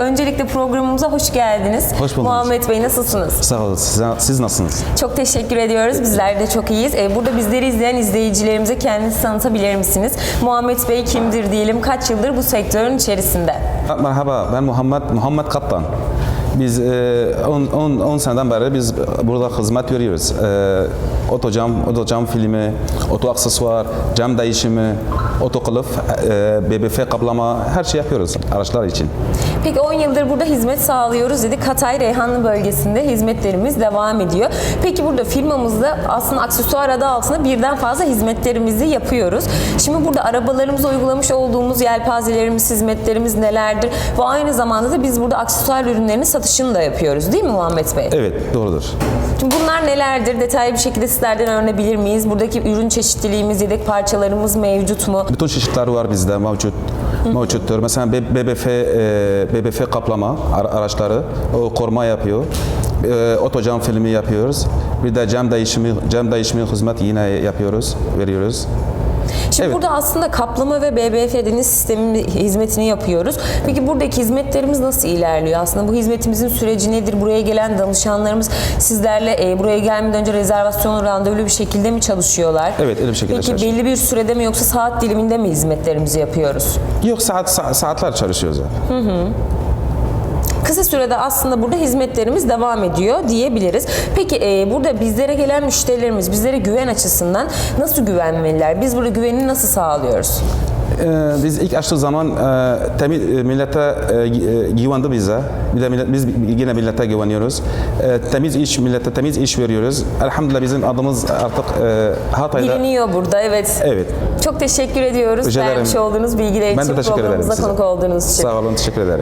Öncelikle programımıza hoş geldiniz. Hoş bulduk. Muhammed Bey nasılsınız? Sağ olun. Siz, siz nasılsınız? Çok teşekkür ediyoruz. Bizler de çok iyiyiz. Ee, Burada bizleri izleyen izleyicilerimize kendinizi tanıtabilir misiniz? Muhammed Bey kimdir diyelim? Kaç yıldır bu sektörün içerisinde? Merhaba, ben Muhammed Muhammed Kaptan. Biz 10 seneden beri biz burada hizmet veriyoruz. E, otocam, otocam filmi, oto aksesuar, cam değişimi, otokılıf, e, BBF kaplama her şey yapıyoruz araçlar için. Peki 10 yıldır burada hizmet sağlıyoruz dedik. Hatay Reyhanlı bölgesinde hizmetlerimiz devam ediyor. Peki burada firmamızda aslında aksesuar adı altında birden fazla hizmetlerimizi yapıyoruz. Şimdi burada arabalarımıza uygulamış olduğumuz yelpazelerimiz, hizmetlerimiz nelerdir? Ve aynı zamanda da biz burada aksesuar ürünlerinin satışını da yapıyoruz değil mi Muhammed Bey? Evet, doğrudur. Şimdi bunlar nelerdir? Detaylı bir şekilde sizlerden öğrenebilir miyiz? Buradaki ürün çeşitliliğimiz, yedek parçalarımız mevcut mu? Bütün çeşitler var bizde mevcut. Mevcuttur. Mesela BBF, e, BBF kaplama ara- araçları o koruma yapıyor. E, otocam filmi yapıyoruz. Bir de cam değişimi, cam değişimi hizmet yine yapıyoruz, veriyoruz. Şimdi Evet. burada aslında kaplama ve BBF deniz sistemin hizmetini yapıyoruz. Peki buradaki hizmetlerimiz nasıl ilerliyor? Aslında bu hizmetimizin süreci nedir? Buraya gelen danışanlarımız sizlerle e, buraya gelmeden önce rezervasyon randevulu bir şekilde mi çalışıyorlar? Evet, öyle bir şekilde Peki çalışıyor. belli bir sürede mi yoksa saat diliminde mi hizmetlerimizi yapıyoruz? Yok saat sa- saatler çalışıyoruz. yani. Kısa sürede aslında burada hizmetlerimiz devam ediyor diyebiliriz. Peki e, burada bizlere gelen müşterilerimiz bizlere güven açısından nasıl güvenmeliler? Biz burada güvenini nasıl sağlıyoruz? Ee, biz ilk açtığı zaman e, temiz, e, millete e, e, güvendi bize. Bir de millet, biz yine millete güveniyoruz. E, temiz iş, millete temiz iş veriyoruz. Elhamdülillah bizim adımız artık e, Hatay'da. Biliniyor burada evet. Evet. Çok teşekkür ediyoruz Rica ederim. vermiş olduğunuz bilgiler Ben için de teşekkür ederim size. konuk olduğunuz için. Sağ olun, teşekkür ederim.